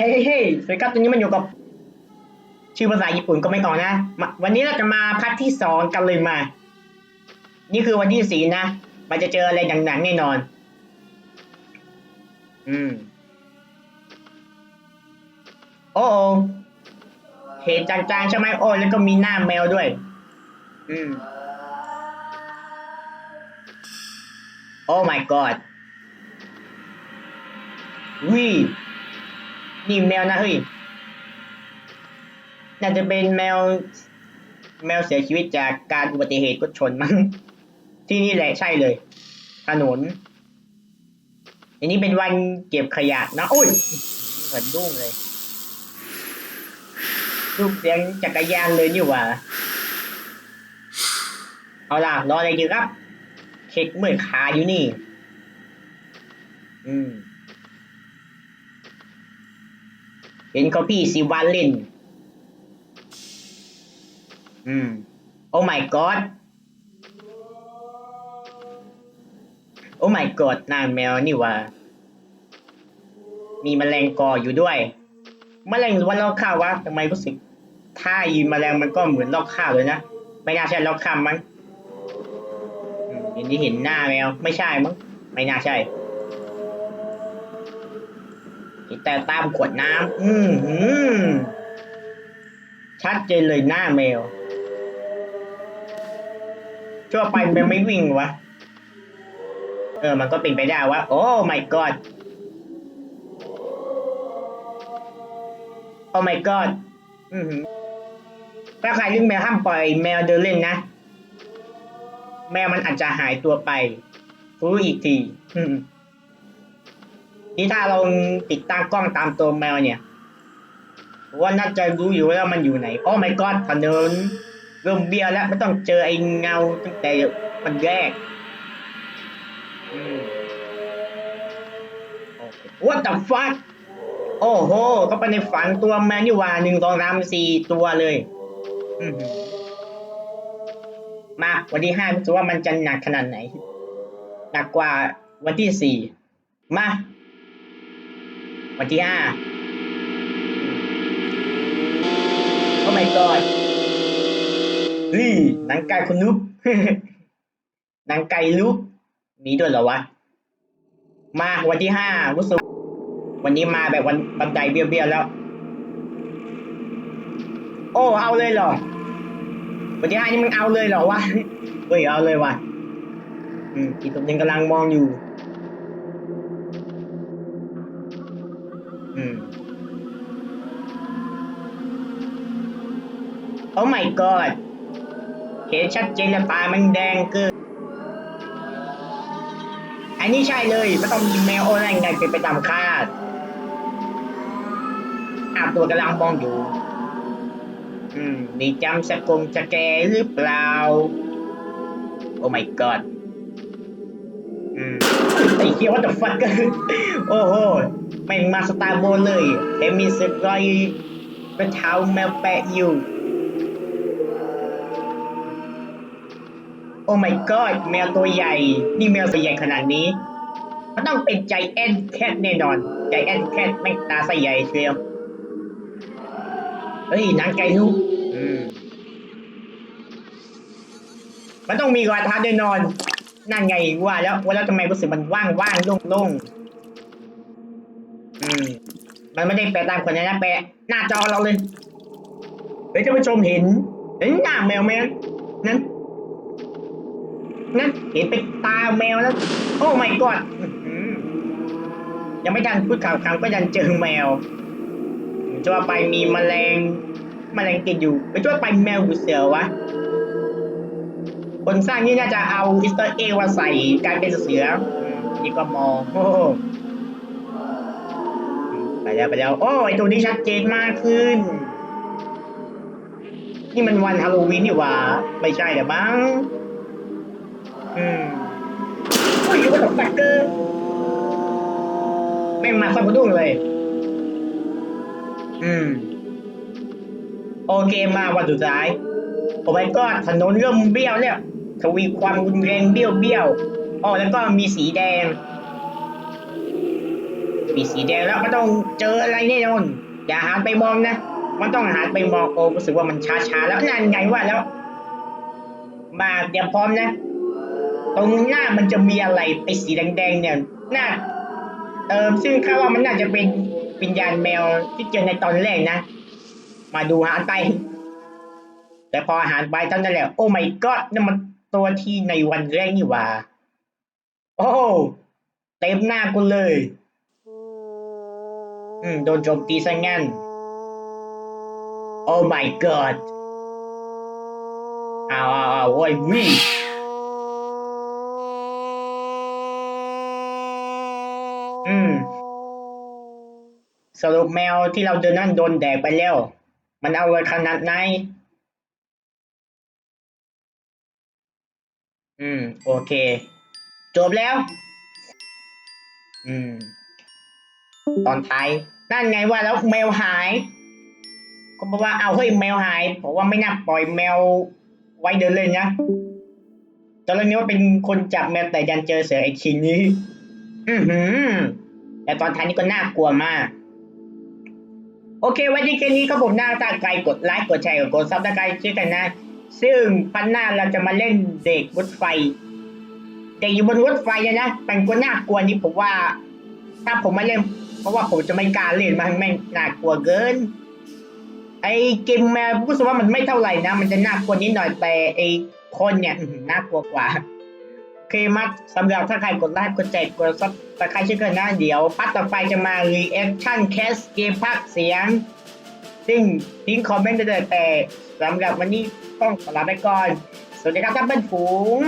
เฮ้ยเฮ้ยสวัสดีครับตอนนี้มันอยู่กับ ชื่อภาษาญี่ปุ่นก็ไม่ต้อนะวันนี้เราจะมาพัทที่สองกันเลยมา นี่คือวันที่สี่นะ มันจะเจออะไรหนังๆแน่นอน อืม โอ้โอเห็นจางๆใช่ไหมโอ้แล้วก็มีหน้าแมวด้วย อืม โอ้ my god วิ นี่แมวนะเฮ้ย น่าจะเป็นแมว แมวเสียชีวิตจากการอุบัติเหตุรถชนมั้ง ที่นี่แหละใช่เลย ถนน อันนี้เป็นวันเก็บขยะนะโอ้ยเหมือนดุ้งเลยรูปเสียงจักรยานเลยนี่หว่า เอาล่ะ รออะไรดีครับ เช็คเมื่อยขาอยู่นี่ อืม เห็นเขาพี่สิวันเล่น อืม โอ้ my god โอ้ my god หน้าแมวนี่หว่า มีแมลงกออยู่ด้วย แมลงหรือว่าลอกข้าววะทำไมรู้สึกถ้ายีแมลงมันก็เหมือนลอกข้าวเลยนะ ไม่น่าใช่ลอกข้าวมั้งอืมเห็นที่เห็นหน้าแมว ไม่ใช่มั้ง ไม่น่าใช่ แต่ตามขวดน้ำอืมหืมชัดเจนเลยหน้าแมวชั่วไปมันไม่วิ่งวะ เออ มันก็เป็นไปได้วะ โอ้ my god โอ้ my god อือหือถ้าใครเลี้ยงแมวห้ามปล่อยแมวเดินเล่นนะ แมวมันอาจจะหายตัวไปรู้อีกที อืม นี่ถ้าเราติดตั้งกล้องตามตัวแมวเนี่ยว่าน่าจะรู้อยู่แล้วมันอยู่ไหนโอ้ my god ถนนเริ่มเบี้ยวแล้วไม่ต้องเจอไอ้เงาตั้งแต่มันแรกอืมโอเค What the fuck โอ้โห ก็ไปในฝันตัวแมนี่หว่าหนึ่งสองสามสี่ตัวเลยมาวันที่ห้าดูว่ามันจะหนักขนาดไหน หนักกว่าวันที่สี่มา วันที่ห้าโอ้ my god เฮ้ยหนังไก่คนลุกหนังไก่ลุกมีด้วยเหรอวะ มาวันที่ห้ารู้สึกวันนี้มาแบบวันบันไดเบี้ยวๆแล้ว โอ้เอาเลยเหรอ วันที่ห้านี่มึงเอาเลยเหรอวะเฮ้ยเอาเลยวะอืมอีกตัวหนึงกำลังมองอยู่ โอ้ my god เห็นชัดเจนแล้วตามันแดงเกินอันนี้ใช่เลยไม่ต้องมีแมวโอ้นั่นไงเป็นไปตามคาดอาตัวกำลังมองอยู่ อืมนี่จำสกงสแกหรือเปล่า โอ้ my god อืมไอ้เหี้ย what the fuck โอ้โหแม่งมาสตาร์โบเลยแต่มีสกอยเป็นเท้าแมวแปะอยู่ โอ้ my god แมวตัวใหญ่ นี่แมวตัวใหญ่ขนาดนี้ มันต้องเป็นใจแอนแคทแน่นอน ใจแอนแคทแม่งตาใสใหญ่เชียวเฮ้ยหนังไก่ลูกอืมมันต้องมีรอยเท้าแน่นอน นั่นไงว่าแล้วว่าแล้วทำไมรู้สึกมันว่างว่างโล่งโล่งอื มันไม่ได้แปะตามคนนั้นนะแปะหน้าจอเราเลยเฮ้ยท่านผู้ชมเห็นเห็นหน้าแมวไหมนั้นนั่นเห็นเป็นตาแมวแล้ว โอ้ไม่กอดยังไม่ทันพูดข่าวคำก็ยันเจอแมวจะว่าไปมีแมลงแมลงติดอยู่ไม่จะว่าไปแมวหูเสือวะคนสร้างนี่น่าจะเอาอิสเตอร์เอมาใส่กลายเป็นเสือมนี่ก็มองโอ้ แล้วไปแล้วโอ้ไอตัวนี้ชัดเจนมากขึ้น นี่มันวันฮาโลวีนนี่หว่าไม่ใช่เดี๋ยบ้างอืมโอ้ยว่าตักเกอร์ไม่มาสักดุ้งเลย อืม โอเคมาวันสุดท้ายโอ้ยก็ถนนเริ่มเบี้ยวเนี่ยทวีความรุนแรงเบี้ยวเบี้ยวอ๋อแล้วก็มีสีแดง มีสีแดงแล้วมันต้องเจออะไรแน่นอน อย่าหันไปมองนะ มันต้องหันไปมองโอ้รู้สึกว่ามันช้าๆแล้วนั่นไงว่าแล้ว มาเตรียมพร้อมนะ ตรงหน้ามันจะมีอะไรไอ้สีแดงๆเนี่ยน่าเออซึ่งคาดว่ามันน่าจะเป็นวิญญาณแมวที่เจอในตอนแรกนะ มาดูหารไป แต่พอหารไปเท่านั้นแหละ โอ้ my god นั่นมันตัวที่ในวันแรกนี่ว่า โอ้เต็มหน้ากูเลย อืม โดนโจมตีซะงั้น โอ้ my god อ้าวอ้าวอ้าวโอ้ยวิ่งอืม สรุปแมวที่เราเดินนั่นโดนแดกไปแล้ว มันเอาไว้ขนาดไหน อืม โอเค จบแล้ว อืม ตอนท้ายนั่นไงว่าแล้วแมวหายก็บอกว่าเอาเฮ้ยแมวหายผมว่าไม่น่าปล่อยแมวไว้เดินเล่นนะตอนแรกนึกว่าเป็นคนจับแมวแต่ยันเจอเสือไอ้คิงนี้ อือหือ แต่ตอนท้ายนี่ก็น่ากลัวมาก โอเคไว้ที่แค่นี้ครับผมหน้าตาใครกดไลค์กดแชร์กดซับสไครต์ช่วยกันนะ ซึ่งพันหน้าเราจะมาเล่นเด็กรถไฟ เด็กอยู่บนรถไฟอะนะแต่งตัวน่ากลัวนี่ผมว่า ถ้าผมมาเล่น เพราะว่าผมจะไม่กล้าเล่นมันแม่งน่ากลัวเกิน ไอเกมแมวรู้สึกว่ามันไม่เท่าไหร่นะ มันจะน่ากลัวนิดหน่อยแต่ไอคนเนี่ยหน่ากลัวกว่าโอเคมาสำหรับถ้าใครกดไลค์กดแชร์กดซับสไครต์ช่วยกันนะเดี๋ยวพัดต่อไปจะมา reaction cast เกมภาคเสียง ซึ่งทิ้งคอมเมนต์ได้เลยแต่สำหรับวันนี้ต้องลาไปก่อน สวัสดีครับท่านเพื่อนฝูง